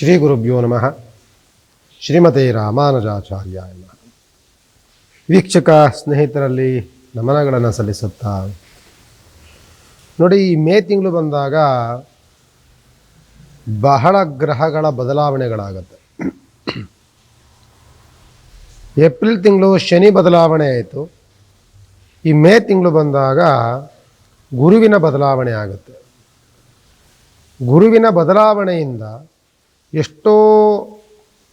ಶ್ರೀ ಗುರುಭ್ಯೋ ನಮಃ. ಶ್ರೀಮತಿ ರಾಮಾನುಜಾಚಾರ್ಯ ನಮಃ. ವೀಕ್ಷಕ ಸ್ನೇಹಿತರಲ್ಲಿ ನಮನಗಳನ್ನು ಸಲ್ಲಿಸುತ್ತಾ. ನೋಡಿ, ಈ ಮೇ ತಿಂಗಳು ಬಂದಾಗ ಬಹಳ ಗ್ರಹಗಳ ಬದಲಾವಣೆಗಳಾಗತ್ತೆ. ಏಪ್ರಿಲ್ ತಿಂಗಳು ಶನಿ ಬದಲಾವಣೆ ಆಯಿತು. ಈ ಮೇ ತಿಂಗಳು ಬಂದಾಗ ಗುರುವಿನ ಬದಲಾವಣೆ ಆಗುತ್ತೆ. ಗುರುವಿನ ಬದಲಾವಣೆಯಿಂದ ಎಷ್ಟೋ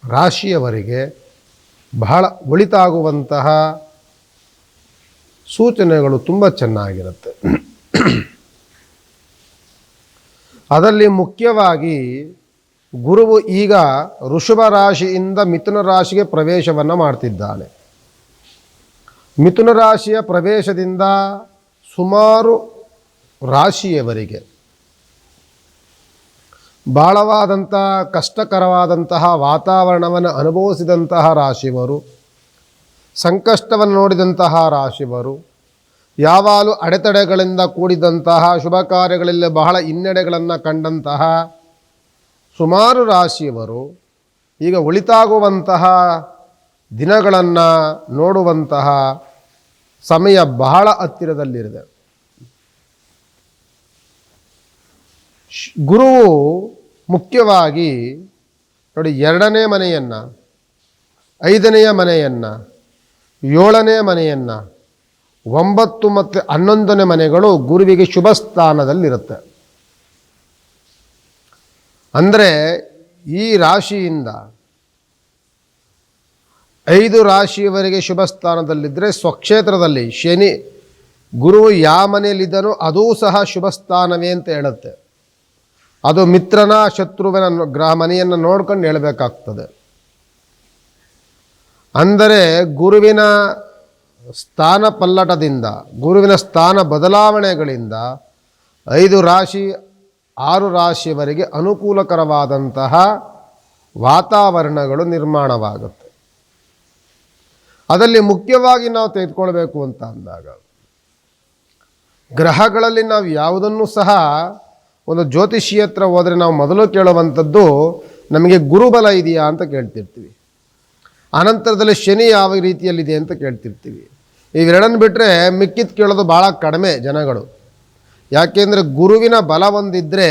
ರಾಶಿಯವರಿಗೆ ಬಹಳ ಒಳಿತಾಗುವಂತಹ ಸೂಚನೆಗಳು ತುಂಬ ಚೆನ್ನಾಗಿರುತ್ತೆ. ಅದರಲ್ಲಿ ಮುಖ್ಯವಾಗಿ ಗುರುವು ಈಗ ಋಷಭ ರಾಶಿಯಿಂದ ಮಿಥುನ ರಾಶಿಗೆ ಪ್ರವೇಶವನ್ನು ಮಾಡ್ತಿದ್ದಾನೆ. ಮಿಥುನ ರಾಶಿಯ ಪ್ರವೇಶದಿಂದ ಸುಮಾರು ರಾಶಿಯವರಿಗೆ ಬಹಳವಾದಂಥ ಕಷ್ಟಕರವಾದಂತಹ ವಾತಾವರಣವನ್ನು ಅನುಭವಿಸಿದಂತಹ ರಾಶಿಯವರು, ಸಂಕಷ್ಟವನ್ನು ನೋಡಿದಂತಹ ರಾಶಿಯವರು, ಯಾವಾಗಲೂ ಅಡೆತಡೆಗಳಿಂದ ಕೂಡಿದಂತಹ ಶುಭ ಕಾರ್ಯಗಳಲ್ಲಿ ಬಹಳ ಹಿನ್ನಡೆಗಳನ್ನು ಕಂಡಂತಹ ಸುಮಾರು ರಾಶಿಯವರು ಈಗ ಒಳಿತಾಗುವಂತಹ ದಿನಗಳನ್ನು ನೋಡುವಂತಹ ಸಮಯ ಬಹಳ ಹತ್ತಿರದಲ್ಲಿರಿದೆ ಗುರುವು ಮುಖ್ಯವಾಗಿ ನೋಡಿ ಎರಡನೇ ಮನೆಯನ್ನು, ಐದನೆಯ ಮನೆಯನ್ನು, ಏಳನೇ ಮನೆಯನ್ನು, ಒಂಬತ್ತು ಮತ್ತು ಹನ್ನೊಂದನೇ ಮನೆಗಳು ಗುರುವಿಗೆ ಶುಭ ಸ್ಥಾನದಲ್ಲಿರುತ್ತೆ ಅಂದರೆ ಈ ರಾಶಿಯಿಂದ ಐದು ರಾಶಿಯವರೆಗೆ ಶುಭ ಸ್ಥಾನದಲ್ಲಿದ್ದರೆ ಸ್ವಕ್ಷೇತ್ರದಲ್ಲಿ ಶನಿ, ಗುರು ಯಾವ ಮನೆಯಲ್ಲಿದ್ದನೋ ಅದೂ ಸಹ ಶುಭ ಸ್ಥಾನವೇ ಅಂತ ಹೇಳುತ್ತೆ. ಅದು ಮಿತ್ರನ ಶತ್ರುವಿನ ಗ್ರಹ ಮನೆಯನ್ನು ನೋಡ್ಕೊಂಡು ಹೇಳಬೇಕಾಗ್ತದೆ. ಅಂದರೆ ಗುರುವಿನ ಸ್ಥಾನ ಪಲ್ಲಟದಿಂದ, ಗುರುವಿನ ಸ್ಥಾನ ಬದಲಾವಣೆಗಳಿಂದ ಐದು ರಾಶಿ, ಆರು ರಾಶಿಯವರೆಗೆ ಅನುಕೂಲಕರವಾದಂತಹ ವಾತಾವರಣಗಳು ನಿರ್ಮಾಣವಾಗುತ್ತೆ. ಅದರಲ್ಲಿ ಮುಖ್ಯವಾಗಿ ನಾವು ತೆಗೆದುಕೊಳ್ಬೇಕು ಅಂತ ಅಂದಾಗ, ಗ್ರಹಗಳಲ್ಲಿ ನಾವು ಯಾವುದನ್ನು ಸಹ ಒಂದು ಜ್ಯೋತಿಷಿ ಹತ್ರ ಹೋದರೆ ನಾವು ಮೊದಲು ಕೇಳುವಂಥದ್ದು, ನಮಗೆ ಗುರುಬಲ ಇದೆಯಾ ಅಂತ ಕೇಳ್ತಿರ್ತೀವಿ. ಅನಂತರದಲ್ಲಿ ಶನಿ ಯಾವ ರೀತಿಯಲ್ಲಿದೆ ಅಂತ ಕೇಳ್ತಿರ್ತೀವಿ. ಇವೆರಡನ್ನು ಬಿಟ್ಟರೆ ಮಿಕ್ಕಿದ್ದು ಕೇಳೋದು ಭಾಳ ಕಡಿಮೆ ಜನಗಳು. ಯಾಕೆಂದರೆ ಗುರುವಿನ ಬಲ ಒಂದಿದ್ದರೆ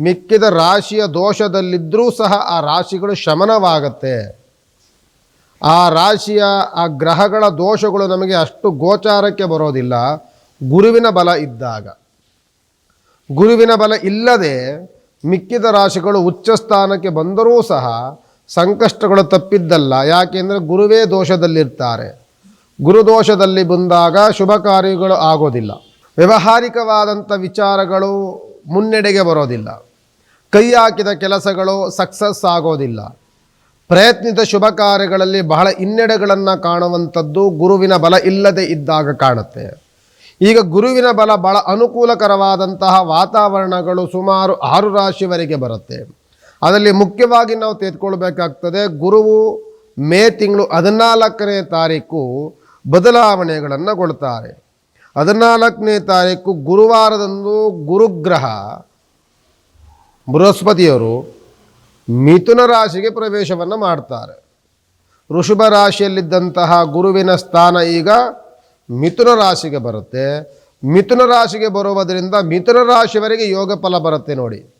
ಮಿಕ್ಕಿದ ರಾಶಿಯ ದೋಷದಲ್ಲಿದ್ದರೂ ಸಹ ಆ ರಾಶಿಗಳು ಶಮನವಾಗತ್ತೆ. ಆ ರಾಶಿಯ, ಆ ಗ್ರಹಗಳ ದೋಷಗಳು ನಮಗೆ ಅಷ್ಟು ಗೋಚಾರಕ್ಕೆ ಬರೋದಿಲ್ಲ. ಗುರುವಿನ ಬಲ ಇದ್ದಾಗ. ಗುರುವಿನ ಬಲ ಇಲ್ಲದೆ ಮಿಕ್ಕಿದ ರಾಶಿಗಳು ಉಚ್ಚ ಸ್ಥಾನಕ್ಕೆ ಬಂದರೂ ಸಹ ಸಂಕಷ್ಟಗಳು ತಪ್ಪಿದ್ದಲ್ಲ. ಯಾಕೆಂದರೆ ಗುರುವೇ ದೋಷದಲ್ಲಿರ್ತಾರೆ. ಗುರುದೋಷದಲ್ಲಿ ಬಂದಾಗ ಶುಭ ಕಾರ್ಯಗಳು ಆಗೋದಿಲ್ಲ. ವ್ಯವಹಾರಿಕವಾದಂಥ ವಿಚಾರಗಳು ಮುನ್ನಡೆಗೆ ಬರೋದಿಲ್ಲ. ಕೈ ಹಾಕಿದ ಕೆಲಸಗಳು ಸಕ್ಸಸ್ ಆಗೋದಿಲ್ಲ. ಪ್ರಯತ್ನಿತ ಶುಭ ಕಾರ್ಯಗಳಲ್ಲಿ ಬಹಳ ಹಿನ್ನಡೆಗಳನ್ನು ಕಾಣುವಂಥದ್ದು ಗುರುವಿನ ಬಲ ಇಲ್ಲದೆ ಇದ್ದಾಗ ಕಾಣುತ್ತೆ. ಈಗ ಗುರುವಿನ ಬಲ ಬಹಳ ಅನುಕೂಲಕರವಾದಂತಹ ವಾತಾವರಣಗಳು ಸುಮಾರು ಆರು ರಾಶಿವರೆಗೆ ಬರುತ್ತೆ. ಅದರಲ್ಲಿ ಮುಖ್ಯವಾಗಿ ನಾವು ತೆಗೆದುಕೊಳ್ಬೇಕಾಗ್ತದೆ ಗುರುವು ಮೇ ತಿಂಗಳು ಹದಿನಾಲ್ಕನೇ ತಾರೀಕು ಬದಲಾವಣೆಗಳನ್ನು ಕೊಡ್ತಾರೆ. ಹದಿನಾಲ್ಕನೇ ತಾರೀಕು ಗುರುವಾರದಂದು ಗುರುಗ್ರಹ, ಬೃಹಸ್ಪತಿಯವರು ಮಿಥುನ ರಾಶಿಗೆ ಪ್ರವೇಶವನ್ನು ಮಾಡ್ತಾರೆ. ಋಷಭ ರಾಶಿಯಲ್ಲಿದ್ದಂತಹ ಗುರುವಿನ ಸ್ಥಾನ ಈಗ ಮಿಥುನ ರಾಶಿಗೆ ಬರುತ್ತೆ. ಮಿಥುನ ರಾಶಿಗೆ ಬರುವುದರಿಂದ ಮಿಥುನ ರಾಶಿವರೆಗೆ ಯೋಗ ಫಲ ಬರುತ್ತೆ ನೋಡಿ.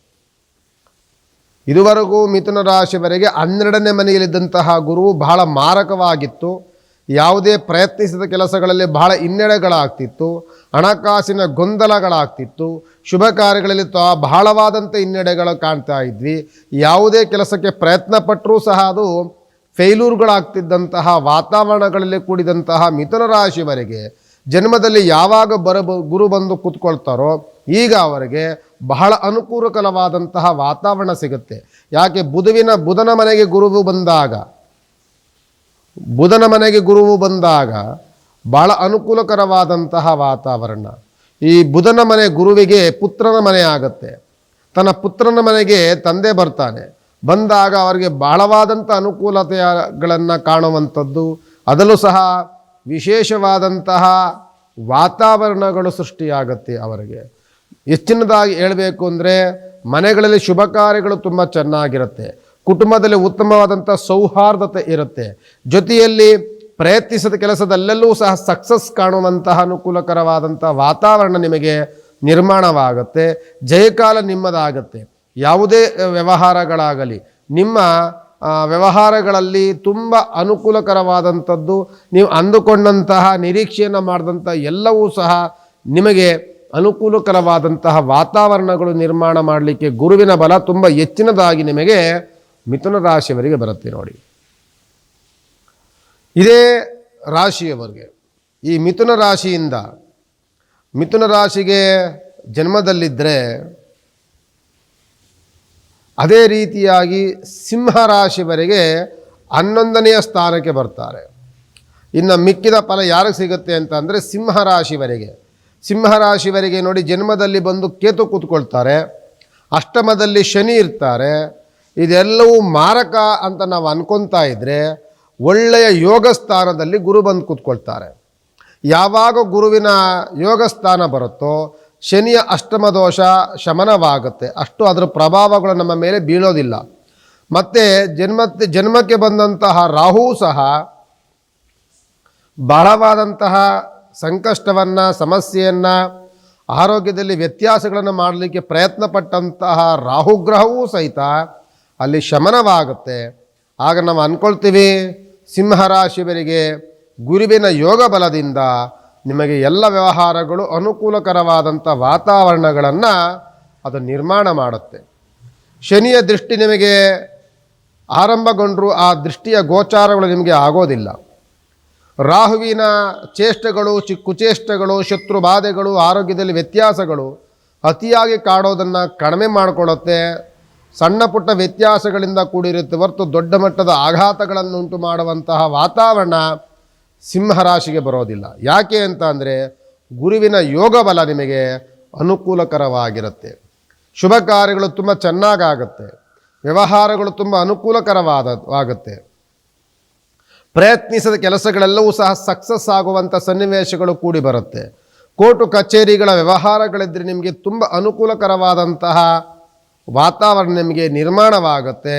ಇದುವರೆಗೂ ಮಿಥುನ ರಾಶಿವರೆಗೆ ಹನ್ನೆರಡನೇ ಮನೆಯಲ್ಲಿದ್ದಂತಹ ಗುರು ಬಹಳ ಮಾರಕವಾಗಿತ್ತು. ಯಾವುದೇ ಪ್ರಯತ್ನಿಸಿದ ಕೆಲಸಗಳಲ್ಲಿ ಬಹಳ ಹಿನ್ನಡೆಗಳಾಗ್ತಿತ್ತು. ಹಣಕಾಸಿನ ಗೊಂದಲಗಳಾಗ್ತಿತ್ತು. ಶುಭ ಕಾರ್ಯಗಳಲ್ಲಿ ತ ಬಹಳವಾದಂಥ ಹಿನ್ನಡೆಗಳು ಕಾಣ್ತಾ ಇದ್ವಿ. ಯಾವುದೇ ಕೆಲಸಕ್ಕೆ ಪ್ರಯತ್ನ ಪಟ್ಟರೂ ಸಹ ಅದು ಫೇಲ್ಯೂರ್ಗಳಾಗ್ತಿದ್ದಂತಹ ವಾತಾವರಣಗಳಲ್ಲಿ ಕೂಡಿದಂತಹ ಮಿಥುನ ರಾಶಿವರೆಗೆ ಜನ್ಮದಲ್ಲಿ ಯಾವಾಗ ಬರ ಗುರು ಬಂದು ಕೂತ್ಕೊಳ್ತಾರೋ ಈಗ ಅವರಿಗೆ ಬಹಳ ಅನುಕೂಲಕರವಾದಂತಹ ವಾತಾವರಣ ಸಿಗುತ್ತೆ. ಯಾಕೆ? ಬುಧುವಿನ, ಬುಧನ ಮನೆಗೆ ಗುರುವು ಬಂದಾಗ, ಬುಧನ ಮನೆಗೆ ಗುರುವು ಬಂದಾಗ ಬಹಳ ಅನುಕೂಲಕರವಾದಂತಹ ವಾತಾವರಣ. ಈ ಬುಧನ ಮನೆ ಗುರುವಿಗೆ ಪುತ್ರನ ಮನೆ ಆಗುತ್ತೆ. ತನ್ನ ಪುತ್ರನ ಮನೆಗೆ ತಂದೆ ಬರ್ತಾನೆ. ಬಂದಾಗ ಅವರಿಗೆ ಬಹಳವಾದಂಥ ಅನುಕೂಲತೆಗಳನ್ನು ಕಾಣುವಂಥದ್ದು. ಅದರಲ್ಲೂ ಸಹ ವಿಶೇಷವಾದಂತಹ ವಾತಾವರಣಗಳು ಸೃಷ್ಟಿಯಾಗತ್ತೆ ಅವರಿಗೆ. ಹೆಚ್ಚಿನದಾಗಿ ಹೇಳಬೇಕು ಅಂದರೆ ಮನೆಗಳಲ್ಲಿ ಶುಭ ಕಾರ್ಯಗಳು ತುಂಬ ಚೆನ್ನಾಗಿರುತ್ತೆ. ಕುಟುಂಬದಲ್ಲಿ ಉತ್ತಮವಾದಂಥ ಸೌಹಾರ್ದತೆ ಇರುತ್ತೆ. ಜೊತೆಯಲ್ಲಿ ಪ್ರಯತ್ನಿಸಿದ ಕೆಲಸದಲ್ಲೆಲ್ಲೂ ಸಹ ಸಕ್ಸಸ್ ಕಾಣುವಂತಹ ಅನುಕೂಲಕರವಾದಂಥ ವಾತಾವರಣ ನಿಮಗೆ ನಿರ್ಮಾಣವಾಗುತ್ತೆ. ಜಯಕಾಲ ನಿಮ್ಮದಾಗುತ್ತೆ. ಯಾವುದೇ ವ್ಯವಹಾರಗಳಾಗಲಿ, ನಿಮ್ಮ ವ್ಯವಹಾರಗಳಲ್ಲಿ ತುಂಬ ಅನುಕೂಲಕರವಾದಂಥದ್ದು, ನೀವು ಅಂದುಕೊಂಡಂತಹ ನಿರೀಕ್ಷೆಯನ್ನು ಮಾಡಿದಂಥ ಎಲ್ಲವೂ ಸಹ ನಿಮಗೆ ಅನುಕೂಲಕರವಾದಂತಹ ವಾತಾವರಣಗಳು ನಿರ್ಮಾಣ ಮಾಡಲಿಕ್ಕೆ ಗುರುವಿನ ಬಲ ತುಂಬ ಹೆಚ್ಚಿನದಾಗಿ ನಿಮಗೆ ಮಿಥುನ ರಾಶಿಯವರಿಗೆ ಬರುತ್ತೆ ನೋಡಿ. ಇದೇ ರಾಶಿಯವರಿಗೆ, ಈ ಮಿಥುನ ರಾಶಿಯಿಂದ, ಮಿಥುನ ರಾಶಿಗೆ ಜನ್ಮದಲ್ಲಿದ್ದರೆ ಅದೇ ರೀತಿಯಾಗಿ ಸಿಂಹರಾಶಿವರೆಗೆ ಹನ್ನೊಂದನೆಯ ಸ್ಥಾನಕ್ಕೆ ಬರ್ತಾರೆ. ಇನ್ನು ಮಿಕ್ಕಿದ ಫಲ ಯಾರಿಗೆ ಸಿಗುತ್ತೆ ಅಂತ ಅಂದರೆ ಸಿಂಹರಾಶಿವರೆಗೆ ಸಿಂಹ ರಾಶಿವರೆಗೆ ನೋಡಿ ಜನ್ಮದಲ್ಲಿ ಬಂದು ಕೇತು ಕೂತ್ಕೊಳ್ತಾರೆ, ಅಷ್ಟಮದಲ್ಲಿ ಶನಿ ಇರ್ತಾರೆ, ಇದೆಲ್ಲವೂ ಮಾರಕ ಅಂತ ನಾವು ಅನ್ಕೊತಾ ಇದ್ದರೆ ಒಳ್ಳೆಯ ಯೋಗ ಸ್ಥಾನದಲ್ಲಿ ಗುರು ಬಂದು ಕೂತ್ಕೊಳ್ತಾರೆ. ಯಾವಾಗ ಗುರುವಿನ ಯೋಗ ಸ್ಥಾನ ಬರುತ್ತೋ ಶನಿಯ ಅಷ್ಟಮ ದೋಷ ಶಮನವಾಗುತ್ತೆ. ಅಷ್ಟು ಅದರ ಪ್ರಭಾವಗಳು ನಮ್ಮ ಮೇಲೆ ಬೀಳೋದಿಲ್ಲ. ಮತ್ತು ಜನ್ಮ ಜನ್ಮಕ್ಕೆ ಬಂದಂತಹ ರಾಹು ಸಹ ಬಹಳವಾದಂತಹ ಸಂಕಷ್ಟವನ್ನು, ಸಮಸ್ಯೆಯನ್ನು, ಆರೋಗ್ಯದಲ್ಲಿ ವ್ಯತ್ಯಾಸಗಳನ್ನು ಮಾಡಲಿಕ್ಕೆ ಪ್ರಯತ್ನ ಪಟ್ಟಂತಹ ರಾಹುಗ್ರಹವೂ ಸಹಿತ ಅಲ್ಲಿ ಶಮನವಾಗುತ್ತೆ. ಆಗ ನಾವು ಅಂದ್ಕೊಳ್ತೀವಿ ಸಿಂಹರಾಶಿವರಿಗೆ ಗುರುವಿನ ಯೋಗ ಬಲದಿಂದ ನಿಮಗೆ ಎಲ್ಲ ವ್ಯವಹಾರಗಳು ಅನುಕೂಲಕರವಾದಂಥ ವಾತಾವರಣಗಳನ್ನು ಅದು ನಿರ್ಮಾಣ ಮಾಡುತ್ತೆ. ಶನಿಯ ದೃಷ್ಟಿ ನಿಮಗೆ ಆರಂಭಗೊಂಡರೂ ಆ ದೃಷ್ಟಿಯ ಗೋಚಾರಗಳು ನಿಮಗೆ ಆಗೋದಿಲ್ಲ. ರಾಹುವಿನ ಚೇಷ್ಟೆಗಳು ಚಿ ಕುಚೇಷ್ಟೆಗಳು ಶತ್ರು ಬಾಧೆಗಳು, ಆರೋಗ್ಯದಲ್ಲಿ ವ್ಯತ್ಯಾಸಗಳು ಅತಿಯಾಗಿ ಕಾಡೋದನ್ನು ಕಡಿಮೆ ಮಾಡಿಕೊಡುತ್ತೆ ಸಣ್ಣ ಪುಟ್ಟ ವ್ಯತ್ಯಾಸಗಳಿಂದ ಕೂಡಿರುತ್ತೆ ಹೊರತು ದೊಡ್ಡ ಮಟ್ಟದ ಆಘಾತಗಳನ್ನು ಉಂಟು ಮಾಡುವಂತಹ ವಾತಾವರಣ ಸಿಂಹರಾಶಿಗೆ ಬರೋದಿಲ್ಲ. ಯಾಕೆ ಅಂತ ಅಂದರೆ ಗುರುವಿನ ಯೋಗ ಬಲ ನಿಮಗೆ ಅನುಕೂಲಕರವಾಗಿರುತ್ತೆ. ಶುಭ ಕಾರ್ಯಗಳು ತುಂಬ ಚೆನ್ನಾಗಾಗುತ್ತೆ. ವ್ಯವಹಾರಗಳು ತುಂಬ ಅನುಕೂಲಕರವಾದ, ಆಗುತ್ತೆ. ಪ್ರಯತ್ನಿಸಿದ ಕೆಲಸಗಳೆಲ್ಲವೂ ಸಹ ಸಕ್ಸಸ್ ಆಗುವಂಥ ಸನ್ನಿವೇಶಗಳು ಕೂಡಿ ಬರುತ್ತೆ. ಕೋರ್ಟು ಕಚೇರಿಗಳ ವ್ಯವಹಾರಗಳಿದ್ದರೆ ನಿಮಗೆ ತುಂಬ ಅನುಕೂಲಕರವಾದಂತಹ ವಾತಾವರಣ ನಿಮಗೆ ನಿರ್ಮಾಣವಾಗುತ್ತೆ.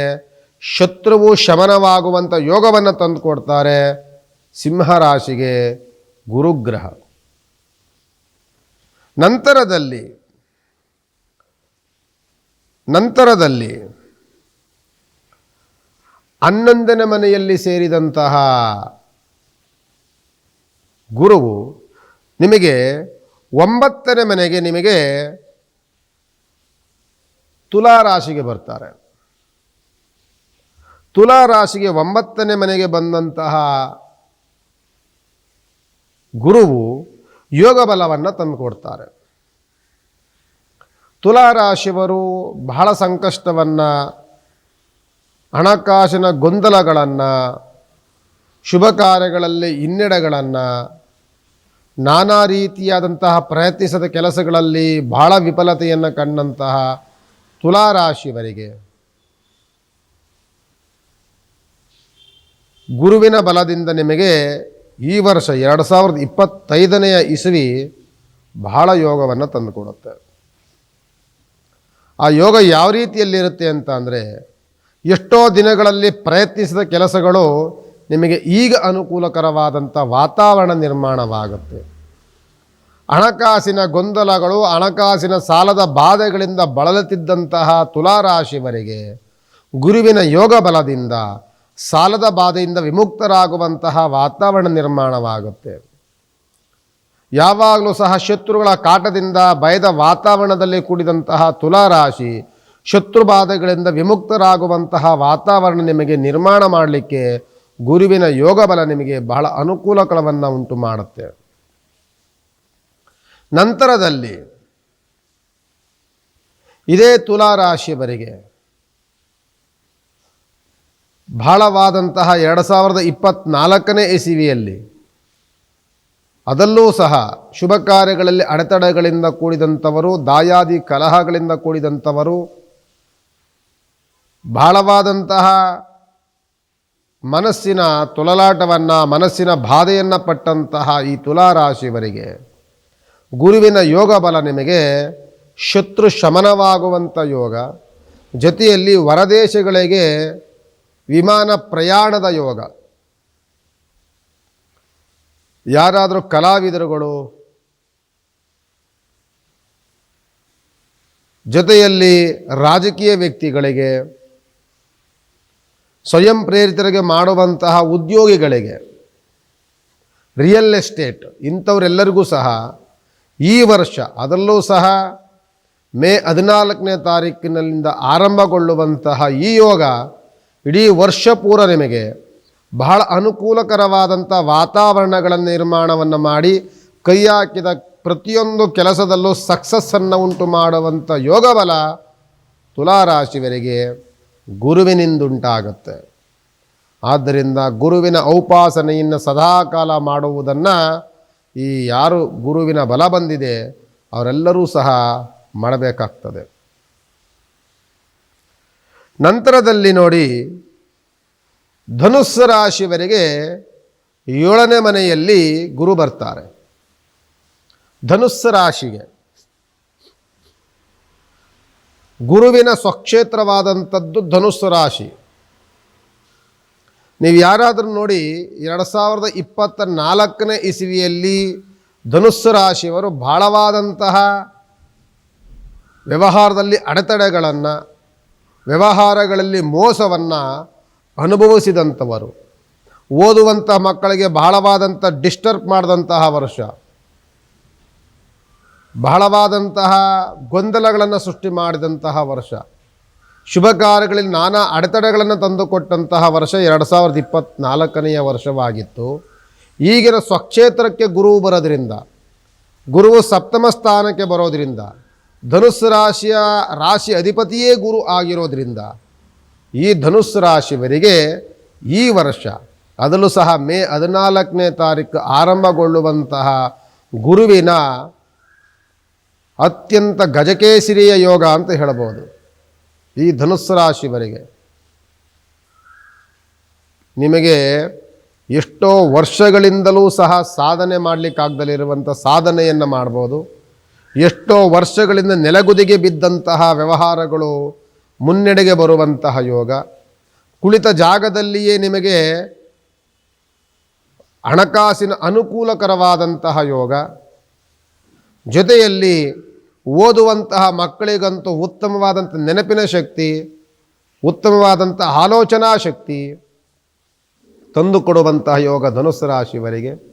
ಶತ್ರುವು ಶಮನವಾಗುವಂಥ ಯೋಗವನ್ನು ತಂದುಕೊಡ್ತಾರೆ ಸಿಂಹರಾಶಿಗೆ ಗುರುಗ್ರಹ. ನಂತರದಲ್ಲಿ ನಂತರದಲ್ಲಿ ಹನ್ನೊಂದನೇ ಮನೆಯಲ್ಲಿ ಸೇರಿದಂತಹ ಗುರುವು ನಿಮಗೆ ಒಂಬತ್ತನೇ ಮನೆಗೆ ನಿಮಗೆ ತುಲಾ ರಾಶಿಗೆ ಬರ್ತಾರೆ. ತುಲಾ ರಾಶಿಗೆ ಒಂಬತ್ತನೇ ಮನೆಗೆ ಬಂದಂತಹ ಗುರುವು ಯೋಗ ಬಲವನ್ನು ತಂದುಕೊಡ್ತಾರೆ ತುಲಾ ರಾಶಿಯವರು ಬಹಳ ಸಂಕಷ್ಟವನ್ನು, ಹಣಕಾಸಿನ ಗೊಂದಲಗಳನ್ನು, ಶುಭ ಕಾರ್ಯಗಳಲ್ಲಿ ಹಿನ್ನಡೆಗಳನ್ನು, ನಾನಾ ರೀತಿಯಾದಂತಹ ಪ್ರಯತ್ನಿಸದ ಕೆಲಸಗಳಲ್ಲಿ ಬಹಳ ವಿಫಲತೆಯನ್ನು ಕಂಡಂತಹ ತುಲಾರಾಶಿಯವರಿಗೆ ಗುರುವಿನ ಬಲದಿಂದ ನಿಮಗೆ ಈ ವರ್ಷ ಎರಡು ಸಾವಿರದ ಇಪ್ಪತ್ತೈದನೆಯ ಇಸವಿ ಬಹಳ ಯೋಗವನ್ನು ತಂದುಕೊಡುತ್ತೆ. ಆ ಯೋಗ ಯಾವ ರೀತಿಯಲ್ಲಿರುತ್ತೆ ಅಂತ ಅಂದರೆ ಎಷ್ಟೋ ದಿನಗಳಲ್ಲಿ ಪ್ರಯತ್ನಿಸಿದ ಕೆಲಸಗಳು ನಿಮಗೆ ಈಗ ಅನುಕೂಲಕರವಾದಂಥ ವಾತಾವರಣ ನಿರ್ಮಾಣವಾಗುತ್ತೆ. ಹಣಕಾಸಿನ ಗೊಂದಲಗಳು, ಹಣಕಾಸಿನ ಸಾಲದ ಬಾಧೆಗಳಿಂದ ಬಳಲುತ್ತಿದ್ದಂತಹ ತುಲಾರಾಶಿವರಿಗೆ ಗುರುವಿನ ಯೋಗ ಬಲದಿಂದ ಸಾಲದ ಬಾಧೆಯಿಂದ ವಿಮುಕ್ತರಾಗುವಂತಹ ವಾತಾವರಣ ನಿರ್ಮಾಣವಾಗುತ್ತೆ. ಯಾವಾಗಲೂ ಸಹ ಶತ್ರುಗಳ ಕಾಟದಿಂದ ಭಯದ ವಾತಾವರಣದಲ್ಲಿ ಕೂಡಿದಂತಹ ತುಲಾರಾಶಿ ಶತ್ರು ಬಾಧೆಗಳಿಂದ ವಿಮುಕ್ತರಾಗುವಂತಹ ವಾತಾವರಣ ನಿಮಗೆ ನಿರ್ಮಾಣ ಮಾಡಲಿಕ್ಕೆ ಗುರುವಿನ ಯೋಗ ಬಲ ನಿಮಗೆ ಬಹಳ ಅನುಕೂಲಕರವನ್ನು ಉಂಟು ಮಾಡುತ್ತೆ. ನಂತರದಲ್ಲಿ ಇದೇ ತುಲಾರಾಶಿಯವರಿಗೆ ಬಹಳವಾದಂತಹ ಎರಡು ಸಾವಿರದ ಇಪ್ಪತ್ತ್ನಾಲ್ಕನೇ ಇಸಿವಿಯಲ್ಲಿ. ಅದಲ್ಲೂ ಸಹ ಶುಭ ಕಾರ್ಯಗಳಲ್ಲಿ ಅಡೆತಡೆಗಳಿಂದ ಕೂಡಿದಂಥವರು, ದಾಯಾದಿ ಕಲಹಗಳಿಂದ ಕೂಡಿದಂಥವರು, ಬಹಳವಾದಂತಹ ಮನಸ್ಸಿನ ತುಲಲಾಟವನ್ನು, ಮನಸ್ಸಿನ ಬಾಧೆಯನ್ನು ಪಟ್ಟಂತಹ ಈ ತುಲಾರಾಶಿಯವರಿಗೆ ಗುರುವಿನ ಯೋಗ ಬಲ ನಿಮಗೆ ಶತ್ರು ಶಮನವಾಗುವಂಥ ಯೋಗ. ಜೊತೆಯಲ್ಲಿ ಹೊರದೇಶಗಳಿಗೆ ವಿಮಾನ ಪ್ರಯಾಣದ ಯೋಗ. ಯಾರಾದರೂ ಕಲಾವಿದರುಗಳು ಜೊತೆಯಲ್ಲಿ ರಾಜಕೀಯ ವ್ಯಕ್ತಿಗಳಿಗೆ, ಸ್ವಯಂ ಪ್ರೇರಿತರಿಗೆ ಮಾಡುವಂತಹ ಉದ್ಯೋಗಿಗಳಿಗೆ ರಿಯಲ್ ಎಸ್ಟೇಟ್ ಇಂಥವರೆಲ್ಲರಿಗೂ ಸಹ ಈ ವರ್ಷ, ಅದರಲ್ಲೂ ಸಹ ಮೇ ಹದಿನಾಲ್ಕನೇ ತಾರೀಕಿನಲ್ಲಿಂದ ಆರಂಭಗೊಳ್ಳುವಂತಹ ಈ ಯೋಗ ಇಡೀ ವರ್ಷ ಪೂರ ನಿಮಗೆ ಬಹಳ ಅನುಕೂಲಕರವಾದಂಥ ವಾತಾವರಣಗಳ ನಿರ್ಮಾಣವನ್ನು ಮಾಡಿ ಕೈ ಹಾಕಿದ ಪ್ರತಿಯೊಂದು ಕೆಲಸದಲ್ಲೂ ಸಕ್ಸಸ್ಸನ್ನು ಉಂಟು ಮಾಡುವಂಥ ಯೋಗಬಲ ತುಲಾರಾಶಿವರಿಗೆ ಗುರುವಿನಿಂದುಂಟಾಗುತ್ತೆ. ಆದ್ದರಿಂದ ಗುರುವಿನ ಔಪಾಸನೆಯನ್ನು ಸದಾಕಾಲ ಮಾಡುವುದನ್ನು ಈ ಯಾರು ಗುರುವಿನ ಬಲ ಬಂದಿದೆ ಅವರೆಲ್ಲರೂ ಸಹ ಮಾಡಬೇಕಾಗ್ತದೆ. ನಂತರದಲ್ಲಿ ನೋಡಿ, ಧನುಸ್ಸು ರಾಶಿವರೆಗೆ ಏಳನೇ ಮನೆಯಲ್ಲಿ ಗುರು ಬರ್ತಾರೆ. ಧನುಸ್ಸು ರಾಶಿಗೆ ಗುರುವಿನ ಸ್ವಕ್ಷೇತ್ರವಾದಂಥದ್ದು ಧನುಸ್ಸು ರಾಶಿ. ನೀವು ಯಾರಾದರೂ ನೋಡಿ, ಎರಡು ಸಾವಿರದ ಇಪ್ಪತ್ತ ನಾಲ್ಕನೇ ಇಸವಿಯಲ್ಲಿ ಧನುಸ್ಸು ರಾಶಿಯವರು ಭಾಳವಾದಂತಹ ವ್ಯವಹಾರದಲ್ಲಿ ಅಡೆತಡೆಗಳನ್ನು ವ್ಯವಹಾರಗಳಲ್ಲಿ ಮೋಸವನ್ನು ಅನುಭವಿಸಿದಂಥವರು, ಓದುವಂಥ ಮಕ್ಕಳಿಗೆ ಬಹಳವಾದಂಥ ಡಿಸ್ಟರ್ಬ್ ಮಾಡಿದಂತಹ ವರ್ಷ. ಬಹಳವಾದಂತಹ ಗೊಂದಲಗಳನ್ನು ಸೃಷ್ಟಿ ಮಾಡಿದಂತಹ ವರ್ಷ. ಶುಭ ಕಾರ್ಯಗಳಲ್ಲಿ ನಾನಾ ಅಡೆತಡೆಗಳನ್ನು ತಂದುಕೊಟ್ಟಂತಹ ವರ್ಷ ಎರಡು ಸಾವಿರದ ಇಪ್ಪತ್ತ್ನಾಲ್ಕನೆಯ ವರ್ಷವಾಗಿತ್ತು. ಈಗಿನ ಸ್ವಕ್ಷೇತ್ರಕ್ಕೆ ಗುರುವು ಬರೋದರಿಂದ, ಗುರುವು ಸಪ್ತಮ ಸ್ಥಾನಕ್ಕೆ ಬರೋದ್ರಿಂದ ಧನುಸ್ಸು ರಾಶಿಯ ರಾಶಿ ಅಧಿಪತಿಯೇ ಗುರು ಆಗಿರೋದ್ರಿಂದ ಈ ಧನುಸ್ಸು ರಾಶಿಯವರಿಗೆ ಈ ವರ್ಷ, ಅದರಲ್ಲೂ ಸಹ ಮೇ ಹದಿನಾಲ್ಕನೇ ತಾರೀಕು ಆರಂಭಗೊಳ್ಳುವಂತಹ ಗುರುವಿನ ಅತ್ಯಂತ ಗಜಕೇಸರಿಯ ಯೋಗ ಅಂತ ಹೇಳಬಹುದು. ಈ ಧನುಸ್ಸು ರಾಶಿವರಿಗೆ ನಿಮಗೆ ಎಷ್ಟೋ ವರ್ಷಗಳಿಂದಲೂ ಸಹ ಸಾಧನೆ ಮಾಡಲಿಕ್ಕಾಗ್ದಲಿರುವಂಥ ಸಾಧನೆಯನ್ನು ಮಾಡ್ಬೋದು. ಎಷ್ಟೋ ವರ್ಷಗಳಿಂದ ನೆಲಗುದಿಗೆ ಬಿದ್ದಂತಹ ವ್ಯವಹಾರಗಳು ಮುನ್ನಡೆಗೆ ಬರುವಂತಹ ಯೋಗ. ಕುಳಿತ ಜಾಗದಲ್ಲಿಯೇ ನಿಮಗೆ ಹಣಕಾಸಿನ ಅನುಕೂಲಕರವಾದಂತಹ ಯೋಗ. ಜೊತೆಯಲ್ಲಿ ಓದುವಂತಹ ಮಕ್ಕಳಿಗಂತೂ ಉತ್ತಮವಾದಂಥ ನೆನಪಿನ ಶಕ್ತಿ ಉತ್ತಮವಾದಂಥ ಆಲೋಚನಾ ಶಕ್ತಿ ತಂದುಕೊಡುವಂತಹ ಯೋಗ ಧನುಸ್ಸು ರಾಶಿವರಿಗೆ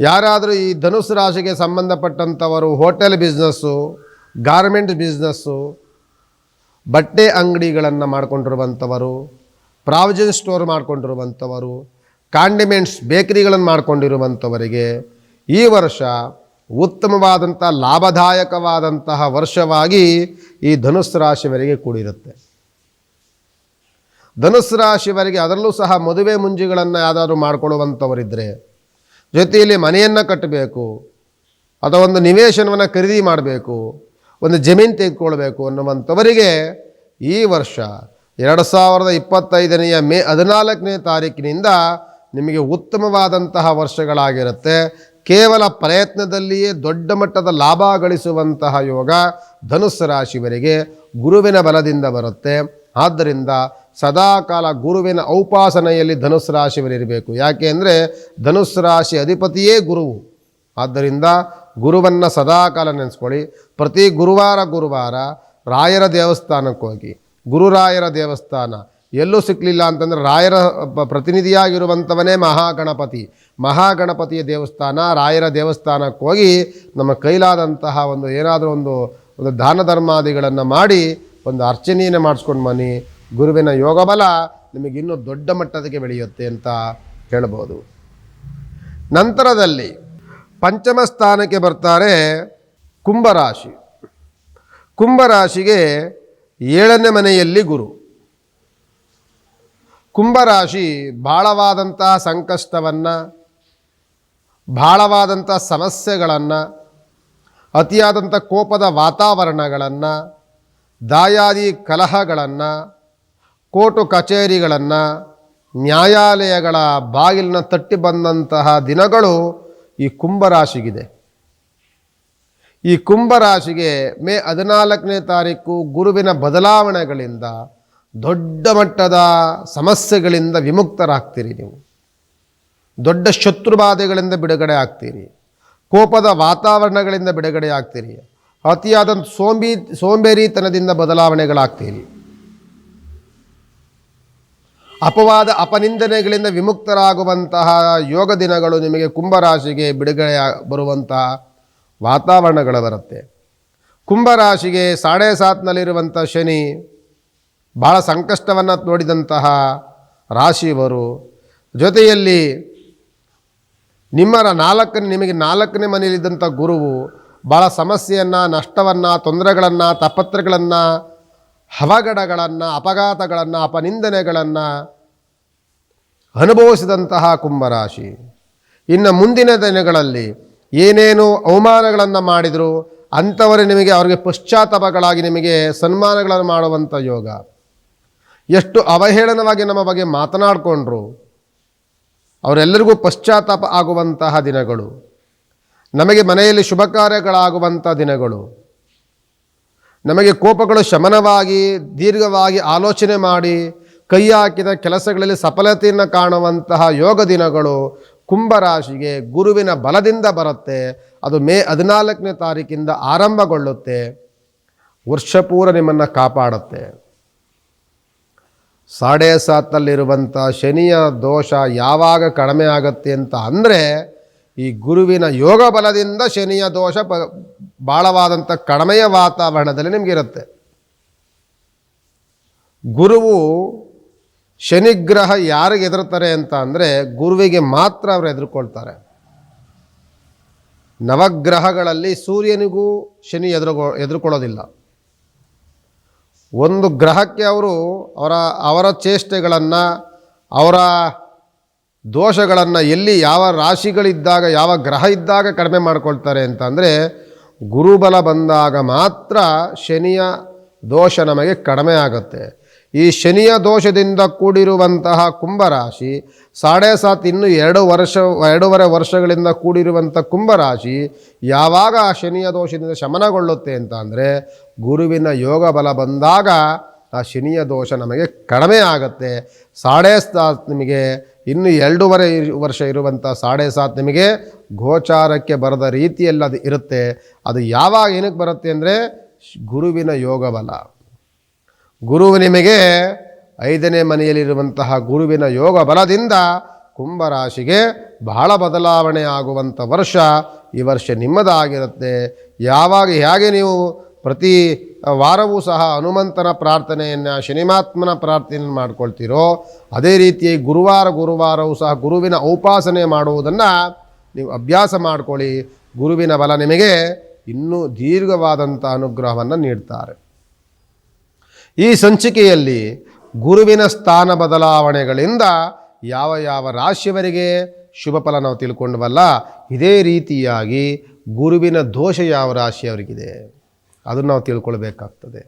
ಯಾರಾದರೂ ಈ ಧನುಸ್ ರಾಶಿಗೆ ಸಂಬಂಧಪಟ್ಟಂಥವರು ಹೋಟೆಲ್ ಬಿಸ್ನೆಸ್ಸು, ಗಾರ್ಮೆಂಟ್ ಬಿಸ್ನೆಸ್ಸು, ಬಟ್ಟೆ ಅಂಗಡಿಗಳನ್ನು ಮಾಡಿಕೊಂಡಿರುವಂಥವರು, ಪ್ರಾವಿಜನ್ ಸ್ಟೋರ್ ಮಾಡಿಕೊಂಡಿರುವಂಥವರು, ಕಾಂಡಿಮೆಂಟ್ಸ್, ಬೇಕರಿಗಳನ್ನು ಮಾಡಿಕೊಂಡಿರುವಂಥವರಿಗೆ ಈ ವರ್ಷ ಉತ್ತಮವಾದಂಥ, ಲಾಭದಾಯಕವಾದಂತಹ ವರ್ಷವಾಗಿ ಈ ಧನುಸ್ಸು ರಾಶಿವರಿಗೆ ಕೂಡಿರುತ್ತೆ. ಧನುಸ್ಸು ರಾಶಿವರಿಗೆ ಅದರಲ್ಲೂ ಸಹ ಮದುವೆ ಮುಂಜಿಗಳನ್ನು ಯಾವುದಾದ್ರೂ ಮಾಡಿಕೊಳ್ಳುವಂಥವರಿದ್ದರೆ ಜೊತೆಯಲ್ಲಿ ಮನೆಯನ್ನು ಕಟ್ಟಬೇಕು, ಅಥವಾ ಒಂದು ನಿವೇಶನವನ್ನು ಖರೀದಿ ಮಾಡಬೇಕು, ಒಂದು ಜಮೀನು ತೆಗೆದುಕೊಳ್ಬೇಕು ಅನ್ನುವಂಥವರಿಗೆ ಈ ವರ್ಷ ಎರಡು ಸಾವಿರದ ಇಪ್ಪತ್ತೈದನೆಯ ಮೇ ಹದಿನಾಲ್ಕನೇ ತಾರೀಕಿನಿಂದ ನಿಮಗೆ ಉತ್ತಮವಾದಂತಹ ವರ್ಷಗಳಾಗಿರುತ್ತೆ. ಕೇವಲ ಪ್ರಯತ್ನದಲ್ಲಿಯೇ ದೊಡ್ಡ ಮಟ್ಟದ ಲಾಭ ಗಳಿಸುವಂತಹ ಯೋಗ ಧನುಸ್ಸು ರಾಶಿವರಿಗೆ ಗುರುವಿನ ಬಲದಿಂದ ಬರುತ್ತೆ. ಆದ್ದರಿಂದ ಸದಾಕಾಲ ಗುರುವಿನ ಔಪಾಸನೆಯಲ್ಲಿ ಧನುಸ್ ರಾಶಿಯವರಿರಬೇಕು ಯಾಕೆ ಅಂದರೆ ಧನುಸ್ ರಾಶಿ ಅಧಿಪತಿಯೇ ಗುರುವು. ಆದ್ದರಿಂದ ಗುರುವನ್ನು ಸದಾಕಾಲ ನೆನೆಸ್ಕೊಳ್ಳಿ. ಪ್ರತಿ ಗುರುವಾರ ಗುರುವಾರ ರಾಯರ ದೇವಸ್ಥಾನಕ್ಕೆ ಹೋಗಿ. ಗುರುರಾಯರ ದೇವಸ್ಥಾನ. ಎಲ್ಲೂ ಸಿಕ್ಕಲಿಲ್ಲ ಅಂತಂದರೆ ರಾಯರ ಪ್ರತಿನಿಧಿಯಾಗಿರುವಂಥವನೇ ಮಹಾಗಣಪತಿ. ಮಹಾಗಣಪತಿಯ ದೇವಸ್ಥಾನ, ರಾಯರ ದೇವಸ್ಥಾನಕ್ಕೆ ಹೋಗಿ ನಮ್ಮ ಕೈಲಾದಂತಹ ಒಂದು ಏನಾದರೂ ಒಂದು ಒಂದು ದಾನ ಧರ್ಮಾದಿಗಳನ್ನು ಮಾಡಿ ಒಂದು ಅರ್ಚನೆಯನ್ನು ಮಾಡಿಸ್ಕೊಂಡು ಬನ್ನಿ. ಗುರುವಿನ ಯೋಗಬಲ ನಿಮಗೆ ಇನ್ನೂ ದೊಡ್ಡ ಮಟ್ಟದಕ್ಕೆ ಬೆಳೆಯುತ್ತೆ ಅಂತ ಹೇಳ್ಬೋದು ನಂತರದಲ್ಲಿ ಪಂಚಮ ಸ್ಥಾನಕ್ಕೆ ಬರ್ತಾರೆ ಕುಂಭರಾಶಿ. ಕುಂಭರಾಶಿಗೆ ಏಳನೇ ಮನೆಯಲ್ಲಿ ಗುರು. ಕುಂಭರಾಶಿ ಭಾಳವಾದಂತಹ ಸಂಕಷ್ಟವನ್ನು ಭಾಳವಾದಂಥ ಸಮಸ್ಯೆಗಳನ್ನು, ಅತಿಯಾದಂಥ ಕೋಪದ ವಾತಾವರಣಗಳನ್ನು, ದಾಯಾದಿ ಕಲಹಗಳನ್ನು ಕೋರ್ಟು ಕಚೇರಿಗಳನ್ನು, ನ್ಯಾಯಾಲಯಗಳ ಬಾಗಿಲನ್ನ ತಟ್ಟಿ ಬಂದಂತಹ ದಿನಗಳು ಈ ಕುಂಭರಾಶಿಗಿದೆ. ಈ ಕುಂಭರಾಶಿಗೆ ಮೇ ಹದಿನಾಲ್ಕನೇ ತಾರೀಕು ಗುರುವಿನ ಬದಲಾವಣೆಗಳಿಂದ ದೊಡ್ಡ ಮಟ್ಟದ ಸಮಸ್ಯೆಗಳಿಂದ ವಿಮುಕ್ತರಾಗ್ತೀರಿ ನೀವು. ದೊಡ್ಡ ಶತ್ರುಬಾಧೆಗಳಿಂದ ಬಿಡುಗಡೆ ಆಗ್ತೀರಿ. ಕೋಪದ ವಾತಾವರಣಗಳಿಂದ ಬಿಡುಗಡೆ ಆಗ್ತೀರಿ. ಅತಿಯಾದ ಸೋಂಬಿ, ಸೋಂಬೇರಿತನದಿಂದ ಬದಲಾವಣೆಗಳಾಗ್ತೀರಿ. ಅಪವಾದ ಅಪನಿಂದನೆಗಳಿಂದ ವಿಮುಕ್ತರಾಗುವಂತಹ ಯೋಗ ದಿನಗಳು ನಿಮಗೆ ಕುಂಭರಾಶಿಗೆ ಬಿಡುಗಡೆ ಬರುವಂತಹ ವಾತಾವರಣಗಳು ಬರುತ್ತೆ. ಕುಂಭರಾಶಿಗೆ ಸಾಡೆ ಸಾತ್ನಲ್ಲಿರುವಂಥ ಶನಿ ಭಾಳ ಸಂಕಷ್ಟವನ್ನು ನೋಡಿದಂತಹ ರಾಶಿಯವರು, ಜೊತೆಯಲ್ಲಿ ನಿಮ್ಮರ ನಾಲ್ಕನೇ, ನಿಮಗೆ ನಾಲ್ಕನೇ ಮನೆಯಲ್ಲಿದ್ದಂಥ ಗುರುವು ಭಾಳ ಸಮಸ್ಯೆಯನ್ನು, ನಷ್ಟವನ್ನು, ತೊಂದರೆಗಳನ್ನು ತಪತ್ರಗಳನ್ನು ಅವಘಡಗಳನ್ನು ಅಪಘಾತಗಳನ್ನು, ಅಪನಿಂದನೆಗಳನ್ನು ಅನುಭವಿಸಿದಂತಹ ಕುಂಭರಾಶಿ. ಇನ್ನು ಮುಂದಿನ ದಿನಗಳಲ್ಲಿ ಏನೇನು ಅವಮಾನಗಳನ್ನು ಮಾಡಿದರು, ಅಂಥವರೇ ನಿಮಗೆ, ಅವರಿಗೆ ಪಶ್ಚಾತ್ತಾಪಗಳಾಗಿ ನಿಮಗೆ ಸನ್ಮಾನಗಳನ್ನು ಮಾಡುವಂಥ ಯೋಗ. ಎಷ್ಟು ಅವಹೇಳನವಾಗಿ ನಮ್ಮ ಬಗ್ಗೆ ಮಾತನಾಡಿಕೊಂಡ್ರು, ಅವರೆಲ್ಲರಿಗೂ ಪಶ್ಚಾತ್ತಾಪ ಆಗುವಂತಹ ದಿನಗಳು. ನಮಗೆ ಮನೆಯಲ್ಲಿ ಶುಭ ಕಾರ್ಯಗಳಾಗುವಂಥ ದಿನಗಳು. ನಮಗೆ ಕೋಪಗಳು ಶಮನವಾಗಿ, ದೀರ್ಘವಾಗಿ ಆಲೋಚನೆ ಮಾಡಿ ಕೈ ಹಾಕಿದ ಕೆಲಸಗಳಲ್ಲಿ ಸಫಲತೆಯನ್ನು ಕಾಣುವಂತಹ ಯೋಗ ದಿನಗಳು ಕುಂಭರಾಶಿಗೆ ಗುರುವಿನ ಬಲದಿಂದ ಬರುತ್ತೆ. ಅದು ಮೇ ಹದಿನಾಲ್ಕನೇ ತಾರೀಕಿಂದ ಆರಂಭಗೊಳ್ಳುತ್ತೆ. ವರ್ಷಪೂರ ನಿಮ್ಮನ್ನು ಕಾಪಾಡುತ್ತೆ. ಸಾಡೆ ಸಾತಲ್ಲಿರುವಂಥ ಶನಿಯ ದೋಷ ಯಾವಾಗ ಕಡಿಮೆ ಆಗುತ್ತೆ ಅಂತ ಅಂದರೆ ಈ ಗುರುವಿನ ಯೋಗ ಬಲದಿಂದ ಶನಿಯ ದೋಷ ಪ ಭಾಳವಾದಂಥ ಕಡಿಮೆಯ ವಾತಾವರಣದಲ್ಲಿ ನಿಮಗಿರುತ್ತೆ. ಗುರುವು ಶನಿಗ್ರಹ ಯಾರಿಗೆ ಹೆದರ್ತಾರೆ ಅಂತ ಅಂದರೆ ಗುರುವಿಗೆ ಮಾತ್ರ ಅವರು ಎದುರುಕೊಳ್ತಾರೆ. ನವಗ್ರಹಗಳಲ್ಲಿ ಸೂರ್ಯನಿಗೂ ಶನಿ ಎದುರುಗೊ, ಎದುರುಕೊಳ್ಳೋದಿಲ್ಲ. ಒಂದು ಗ್ರಹಕ್ಕೆ ಅವರು ಅವರ ಅವರ ಚೇಷ್ಟೆಗಳನ್ನು, ಅವರ ದೋಷಗಳನ್ನು ಎಲ್ಲಿ ಯಾವ ರಾಶಿಗಳಿದ್ದಾಗ, ಯಾವ ಗ್ರಹ ಇದ್ದಾಗ ಕಡಿಮೆ ಮಾಡ್ಕೊಳ್ತಾರೆ ಅಂತಂದರೆ, ಗುರುಬಲ ಬಂದಾಗ ಮಾತ್ರ ಶನಿಯ ದೋಷ ನಮಗೆ ಕಡಿಮೆ ಆಗುತ್ತೆ. ಈ ಶನಿಯ ದೋಷದಿಂದ ಕೂಡಿರುವಂತಹ ಕುಂಭರಾಶಿ, ಸಾಡೆ ಸಾತ್ ಇನ್ನು ಎರಡು ವರ್ಷ, ಎರಡೂವರೆ ವರ್ಷಗಳಿಂದ ಕೂಡಿರುವಂಥ ಕುಂಭರಾಶಿ ಯಾವಾಗ ಆ ಶನಿಯ ದೋಷದಿಂದ ಶಮನಗೊಳ್ಳುತ್ತೆ ಅಂತ ಅಂದರೆ ಗುರುವಿನ ಯೋಗ ಬಲ ಬಂದಾಗ ಆ ಶನಿಯ ದೋಷ ನಮಗೆ ಕಡಿಮೆ ಆಗುತ್ತೆ. ಸಾಡೆ ಸಾತ್ ನಿಮಗೆ ಇನ್ನು ಎರಡೂವರೆ ವರ್ಷ ಇರುವಂಥ ಸಾಡೆ ಸಾತ್ ನಿಮಗೆ ಗೋಚಾರಕ್ಕೆ ಬರದ ರೀತಿಯಲ್ಲಿ ಅದು ಇರುತ್ತೆ. ಅದು ಯಾವಾಗ ಏನಕ್ಕೆ ಬರುತ್ತೆ ಅಂದರೆ ಗುರುವಿನ ಯೋಗ ಬಲ ಗುರು ನಿಮಗೆ ಐದನೇ ಮನೆಯಲ್ಲಿರುವಂತಹ ಗುರುವಿನ ಯೋಗ ಬಲದಿಂದ ಕುಂಭರಾಶಿಗೆ ಬಹಳ ಬದಲಾವಣೆ ಆಗುವಂಥ ವರ್ಷ ಈ ವರ್ಷ ನಿಮ್ಮದಾಗಿರುತ್ತೆ. ಯಾವಾಗ ಹೇಗೆ ನೀವು ಪ್ರತಿ ವಾರವೂ ಸಹ ಹನುಮಂತನ ಪ್ರಾರ್ಥನೆಯನ್ನು, ಶನಿಮಾತ್ಮನ ಪ್ರಾರ್ಥನೆಯನ್ನು ಮಾಡ್ಕೊಳ್ತೀರೋ, ಅದೇ ರೀತಿ ಗುರುವಾರ ಗುರುವಾರವೂ ಸಹ ಗುರುವಿನ ಉಪಾಸನೆ ಮಾಡುವುದನ್ನು ನೀವು ಅಭ್ಯಾಸ ಮಾಡಿಕೊಳ್ಳಿ. ಗುರುವಿನ ಬಲ ನಿಮಗೆ ಇನ್ನೂ ದೀರ್ಘವಾದಂಥ ಅನುಗ್ರಹವನ್ನು ನೀಡ್ತಾರೆ. ಈ ಸಂಚಿಕೆಯಲ್ಲಿ ಗುರುವಿನ ಸ್ಥಾನ ಬದಲಾವಣೆಗಳಿಂದ ಯಾವ ಯಾವ ರಾಶಿಯವರಿಗೆ ಶುಭ ಫಲ ನಾವು ತಿಳ್ಕೊಂಡವಲ್ಲ, ಇದೇ ರೀತಿಯಾಗಿ ಗುರುವಿನ ದೋಷ ಯಾವ ರಾಶಿಯವರಿಗಿದೆ? ಅದನ್ನು ನಾವು ತಿಳ್ಕೊಳ್ಬೇಕಾಗ್ತದೆ.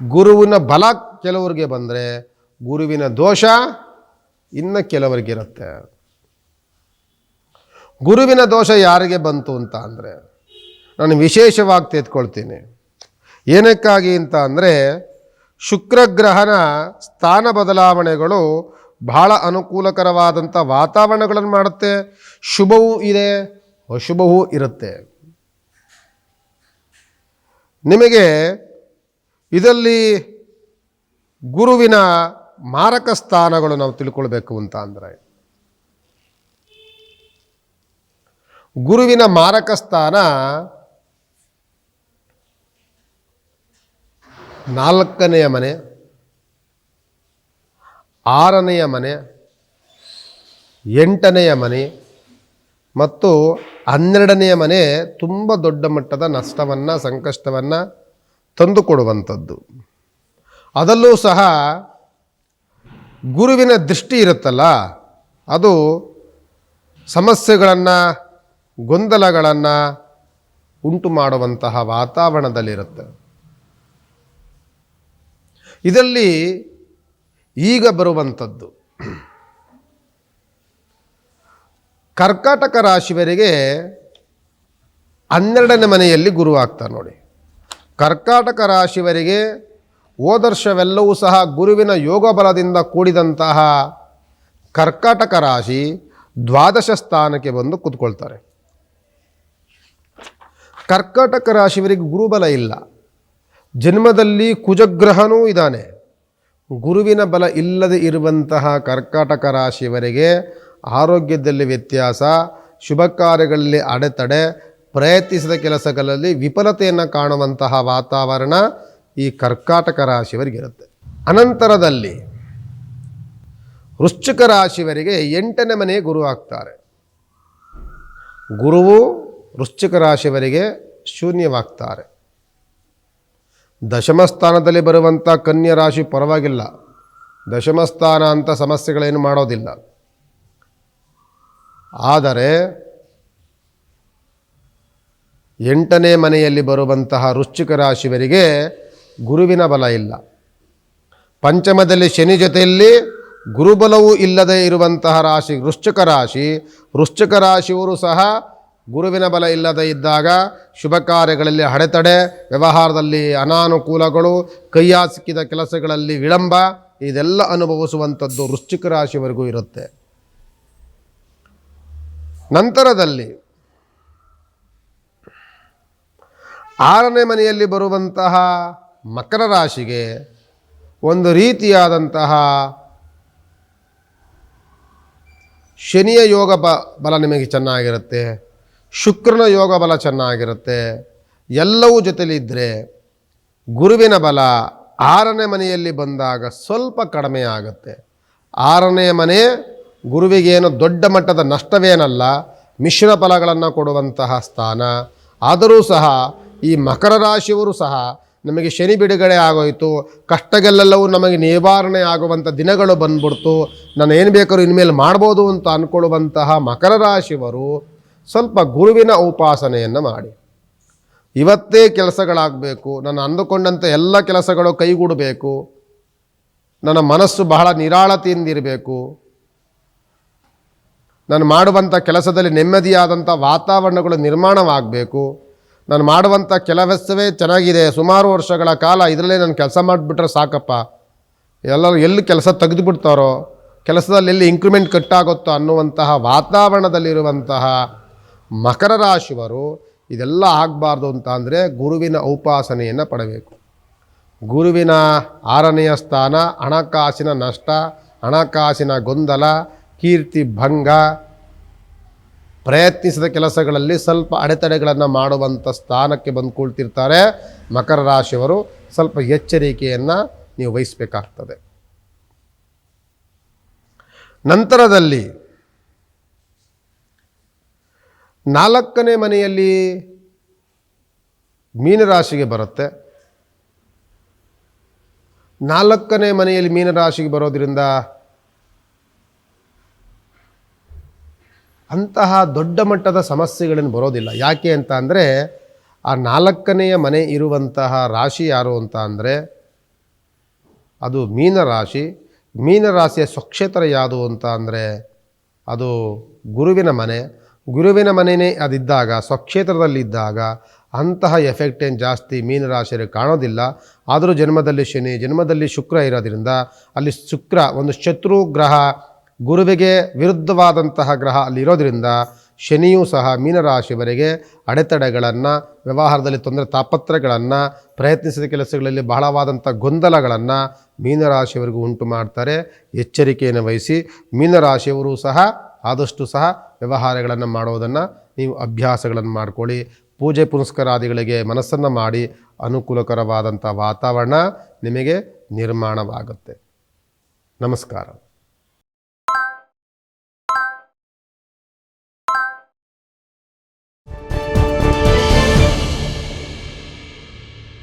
ಗುರುವಿನ ಬಲ ಕೆಲವರಿಗೆ ಬಂದರೆ ಗುರುವಿನ ದೋಷ ಇನ್ನು ಕೆಲವರಿಗಿರುತ್ತೆ ಗುರುವಿನ ದೋಷ ಯಾರಿಗೆ ಬಂತು ಅಂತ ಅಂದರೆ ನಾನು ವಿಶೇಷವಾಗಿ ತೆಗೆದುಕೊಳ್ತೀನಿ ಏನಕ್ಕಾಗಿ ಅಂತ ಅಂದರೆ ಶುಕ್ರಗ್ರಹನ ಸ್ಥಾನ ಬದಲಾವಣೆಗಳು ಬಹಳ ಅನುಕೂಲಕರವಾದಂಥ ವಾತಾವರಣಗಳನ್ನು ಮಾಡುತ್ತೆ. ಶುಭವೂ ಇದೆ, ಅಶುಭವೂ ಇರುತ್ತೆ. ನಿಮಗೆ ಇದರಲ್ಲಿ ಗುರುವಿನ ಮಾರಕ ಸ್ಥಾನಗಳು ನಾವು ತಿಳ್ಕೊಳ್ಬೇಕು ಅಂತ ಅಂದರೆ, ಗುರುವಿನ ಮಾರಕ ಸ್ಥಾನ ನಾಲ್ಕನೆಯ ಮನೆ, ಆರನೆಯ ಮನೆ, ಎಂಟನೆಯ ಮನೆ ಮತ್ತು ಹನ್ನೆರಡನೆಯ ಮನೆ ತುಂಬ ದೊಡ್ಡ ಮಟ್ಟದ ನಷ್ಟವನ್ನು, ಸಂಕಷ್ಟವನ್ನು ತಂದುಕೊಡುವಂಥದ್ದು ಅದಲ್ಲೂ ಸಹ ಗುರುವಿನ ದೃಷ್ಟಿ ಇರುತ್ತಲ್ಲ, ಅದು ಸಮಸ್ಯೆಗಳನ್ನು, ಗೊಂದಲಗಳನ್ನು ಉಂಟು ಮಾಡುವಂತಹ ವಾತಾವರಣದಲ್ಲಿರುತ್ತೆ. ಇದರಲ್ಲಿ ಈಗ ಬರುವಂಥದ್ದು. ಕರ್ಕಾಟಕ ರಾಶಿಯವರಿಗೆ ಹನ್ನೆರಡನೇ ಮನೆಯಲ್ಲಿ ಗುರು ಆಗ್ತಾರೆ ನೋಡಿ. ಕರ್ಕಾಟಕ ರಾಶಿವರಿಗೆ ಓದರ್ಶವೆಲ್ಲವೂ ಸಹ ಗುರುವಿನ ಯೋಗ ಬಲದಿಂದ ಕೂಡಿದಂತಹ ಕರ್ಕಾಟಕ ರಾಶಿ ದ್ವಾದಶ ಸ್ಥಾನಕ್ಕೆ ಬಂದು ಕೂತ್ಕೊಳ್ತಾರೆ. ಕರ್ಕಾಟಕ ರಾಶಿಯವರಿಗೆ ಗುರುಬಲ ಇಲ್ಲ. ಜನ್ಮದಲ್ಲಿ ಕುಜಗ್ರಹನೂ ಇದ್ದಾನೆ. ಗುರುವಿನ ಬಲ ಇಲ್ಲದೆ ಇರುವಂತಹ ಕರ್ಕಾಟಕ ರಾಶಿಯವರಿಗೆ ಆರೋಗ್ಯದಲ್ಲಿ ವ್ಯತ್ಯಾಸ, ಶುಭ ಕಾರ್ಯಗಳಲ್ಲಿ ಅಡೆತಡೆ, ಪ್ರಯತ್ನಿಸಿದ ಕೆಲಸಗಳಲ್ಲಿ ವಿಫಲತೆಯನ್ನು ಕಾಣುವಂತಹ ವಾತಾವರಣ ಈ ಕರ್ಕಾಟಕ ರಾಶಿಯವರಿಗಿರುತ್ತೆ. ಅನಂತರದಲ್ಲಿ ವೃಶ್ಚಿಕ ರಾಶಿಯವರಿಗೆ ಎಂಟನೇ ಮನೆ ಗುರು ಆಗ್ತಾರೆ. ಗುರುವು ವೃಶ್ಚಿಕ ರಾಶಿಯವರಿಗೆ ಶೂನ್ಯವಾಗ್ತಾರೆ. ದಶಮಸ್ಥಾನದಲ್ಲಿ ಬರುವಂಥ ಕನ್ಯಾ ರಾಶಿ ಪರವಾಗಿಲ್ಲ. ದಶಮಸ್ಥಾನ ಅಂತ ಸಮಸ್ಯೆಗಳೇನು ಮಾಡೋದಿಲ್ಲ. ಆದರೆ ಎಂಟನೇ ಮನೆಯಲ್ಲಿ ಬರುವಂತಹ ವೃಶ್ಚಿಕ ರಾಶಿಯವರಿಗೆ ಗುರುವಿನ ಬಲ ಇಲ್ಲ. ಪಂಚಮದಲ್ಲಿ ಶನಿ ಜೊತೆಯಲ್ಲಿ ಗುರುಬಲವೂ ಇಲ್ಲದೆ ಇರುವಂತಹ ರಾಶಿ, ವೃಶ್ಚಿಕ ರಾಶಿ. ವೃಶ್ಚಿಕ ರಾಶಿಯವರು ಸಹ ಗುರುವಿನ ಬಲ ಇಲ್ಲದೆ ಇದ್ದಾಗ ಶುಭ ಕಾರ್ಯಗಳಲ್ಲಿ ಅಡೆತಡೆ, ವ್ಯವಹಾರದಲ್ಲಿ ಅನಾನುಕೂಲಗಳು, ಕೈಯಾಸಿಕ್ಕಿದ ಕೆಲಸಗಳಲ್ಲಿ ವಿಳಂಬ, ಇದೆಲ್ಲ ಅನುಭವಿಸುವಂಥದ್ದು ವೃಶ್ಚಿಕ ರಾಶಿಯವರೆಗೂ ಇರುತ್ತೆ. ನಂತರದಲ್ಲಿ ಆರನೇ ಮನೆಯಲ್ಲಿ ಬರುವಂತಹ ಮಕರ ರಾಶಿಗೆ ಒಂದು ರೀತಿಯಾದಂತಹ ಶನಿಯ ಯೋಗ ಬ, ಬಲ ನಿಮಗೆ ಚೆನ್ನಾಗಿರುತ್ತೆ, ಶುಕ್ರನ ಯೋಗ ಬಲ ಚೆನ್ನಾಗಿರುತ್ತೆ, ಎಲ್ಲವೂ ಜೊತೆಲಿದ್ದರೆ ಗುರುವಿನ ಬಲ ಆರನೇ ಮನೆಯಲ್ಲಿ ಬಂದಾಗ ಸ್ವಲ್ಪ ಕಡಿಮೆ ಆಗುತ್ತೆ. ಆರನೇ ಮನೆ ಗುರುವಿಗೇನು ದೊಡ್ಡ ಮಟ್ಟದ ನಷ್ಟವೇನಲ್ಲ, ಮಿಶ್ರ ಫಲಗಳನ್ನು ಕೊಡುವಂತಹ ಸ್ಥಾನ. ಆದರೂ ಸಹ ಈ ಮಕರ ರಾಶಿಯವರು ಸಹ ನಮಗೆ ಶನಿ ಬಿಡುಗಡೆ ಆಗೋಯಿತು. ಕಷ್ಟಗಳೆಲ್ಲವೂ ನಮಗೆ ನಿವಾರಣೆ ಆಗುವಂಥ ದಿನಗಳು ಬಂದ್ಬಿಡ್ತು. ನಾನು ಏನು ಬೇಕಾದ್ರೂ ಇನ್ಮೇಲೆ ಮಾಡ್ಬೋದು ಅಂತ ಅಂದ್ಕೊಳ್ಳುವಂತಹ ಮಕರ ರಾಶಿಯವರು ಸ್ವಲ್ಪ ಗುರುವಿನ ಉಪಾಸನೆಯನ್ನು ಮಾಡಿ. ಇವತ್ತೇ ಕೆಲಸಗಳಾಗಬೇಕು. ನಾನು ಅಂದುಕೊಂಡಂಥ ಎಲ್ಲ ಕೆಲಸಗಳು ಕೈಗೂಡಬೇಕು. ನನ್ನ ಮನಸ್ಸು ಬಹಳ ನಿರಾಳತೆಯಿಂದಿರಬೇಕು ನಾನು ಮಾಡುವಂಥ ಕೆಲಸದಲ್ಲಿ ನೆಮ್ಮದಿಯಾದಂಥ ವಾತಾವರಣಗಳು ನಿರ್ಮಾಣವಾಗಬೇಕು. ನಾನು ಮಾಡುವಂಥ ಕೆಲಸವೇ ಚೆನ್ನಾಗಿದೆ. ಸುಮಾರು ವರ್ಷಗಳ ಕಾಲ ಇದರಲ್ಲೇ ನಾನು ಕೆಲಸ ಮಾಡಿಬಿಟ್ರೆ ಸಾಕಪ್ಪ. ಎಲ್ಲರೂ ಎಲ್ಲಿ ಕೆಲಸ ತೆಗೆದುಬಿಡ್ತಾರೋ, ಕೆಲಸದಲ್ಲಿ ಎಲ್ಲಿ ಇಂಕ್ರಿಮೆಂಟ್ ಕಟ್ಟಾಗುತ್ತೋ ಅನ್ನುವಂತಹ ವಾತಾವರಣದಲ್ಲಿರುವಂತಹ ಮಕರ ರಾಶಿಯವರು ಇದೆಲ್ಲ ಆಗಬಾರ್ದು ಅಂತ ಅಂದರೆ ಗುರುವಿನ ಉಪಾಸನೆಯನ್ನು ಪಡಬೇಕು. ಗುರುವಿನ ಆರನೆಯ ಸ್ಥಾನ ಹಣಕಾಸಿನ ನಷ್ಟ, ಹಣಕಾಸಿನ ಗೊಂದಲ ಕೀರ್ತಿ ಭಂಗ, ಪ್ರಯತ್ನಿಸಿದ ಕೆಲಸಗಳಲ್ಲಿ ಸ್ವಲ್ಪ ಅಡೆತಡೆಗಳನ್ನು ಮಾಡುವಂಥ ಸ್ಥಾನಕ್ಕೆ ಬಂದುಕೊಳ್ತಿರ್ತಾರೆ ಮಕರ ರಾಶಿಯವರು. ಸ್ವಲ್ಪ ಎಚ್ಚರಿಕೆಯನ್ನು ನೀವು ವಹಿಸಬೇಕಾಗ್ತದೆ. ನಂತರದಲ್ಲಿ ನಾಲ್ಕನೇ ಮನೆಯಲ್ಲಿ ಮೀನರಾಶಿಗೆ ಬರುತ್ತೆ. ನಾಲ್ಕನೇ ಮನೆಯಲ್ಲಿ ಮೀನರಾಶಿಗೆ ಬರೋದ್ರಿಂದ ಅಂತಹ ದೊಡ್ಡ ಮಟ್ಟದ ಸಮಸ್ಯೆಗಳೇನು ಬರೋದಿಲ್ಲ. ಯಾಕೆ ಅಂತ ಅಂದರೆ, ಆ ನಾಲ್ಕನೆಯ ಮನೆ ಇರುವಂತಹ ರಾಶಿ ಯಾರು ಅಂತ ಅಂದರೆ, ಅದು ಮೀನರಾಶಿ ಮೀನರಾಶಿಯ ಸ್ವಕ್ಷೇತ್ರ ಯಾವುದು ಅಂತ ಅಂದರೆ, ಅದು ಗುರುವಿನ ಮನೆ. ಗುರುವಿನ ಮನೆಯೇ ಅದಿದ್ದಾಗ, ಸ್ವಕ್ಷೇತ್ರದಲ್ಲಿದ್ದಾಗ ಅಂತಹ ಎಫೆಕ್ಟ್ ಏನು ಜಾಸ್ತಿ ಮೀನರಾಶಿಯಲ್ಲಿ ಕಾಣೋದಿಲ್ಲ. ಆದರೂ ಜನ್ಮದಲ್ಲಿ ಶನಿ, ಜನ್ಮದಲ್ಲಿ ಶುಕ್ರ ಇರೋದ್ರಿಂದ ಅಲ್ಲಿ ಶುಕ್ರ ಒಂದು ಶತ್ರು ಗ್ರಹ ಗುರುವಿಗೆ ವಿರುದ್ಧವಾದಂತಹ ಗ್ರಹ ಅಲ್ಲಿರೋದ್ರಿಂದ ಶನಿಯೂ ಸಹ ಮೀನರಾಶಿವರೆಗೆ ಅಡೆತಡೆಗಳನ್ನು, ವ್ಯವಹಾರದಲ್ಲಿ ತೊಂದರೆ ತಾಪತ್ರಗಳನ್ನು ಪ್ರಯತ್ನಿಸಿದ ಕೆಲಸಗಳಲ್ಲಿ ಬಹಳವಾದಂಥ ಗೊಂದಲಗಳನ್ನು ಮೀನರಾಶಿಯವರಿಗೂ ಉಂಟು ಮಾಡ್ತಾರೆ. ಎಚ್ಚರಿಕೆಯನ್ನು ವಹಿಸಿ ಮೀನರಾಶಿಯವರು ಸಹ ಆದಷ್ಟು ಸಹ ವ್ಯವಹಾರಗಳನ್ನು ಮಾಡೋದನ್ನು ನೀವು ಅಭ್ಯಾಸಗಳನ್ನು ಮಾಡ್ಕೊಳ್ಳಿ. ಪೂಜೆ ಪುನಸ್ಕಾರಾದಿಗಳಿಗೆ ಮನಸ್ಸನ್ನು ಮಾಡಿ ಅನುಕೂಲಕರವಾದಂಥ ವಾತಾವರಣ ನಿಮಗೆ ನಿರ್ಮಾಣವಾಗುತ್ತೆ. ನಮಸ್ಕಾರ.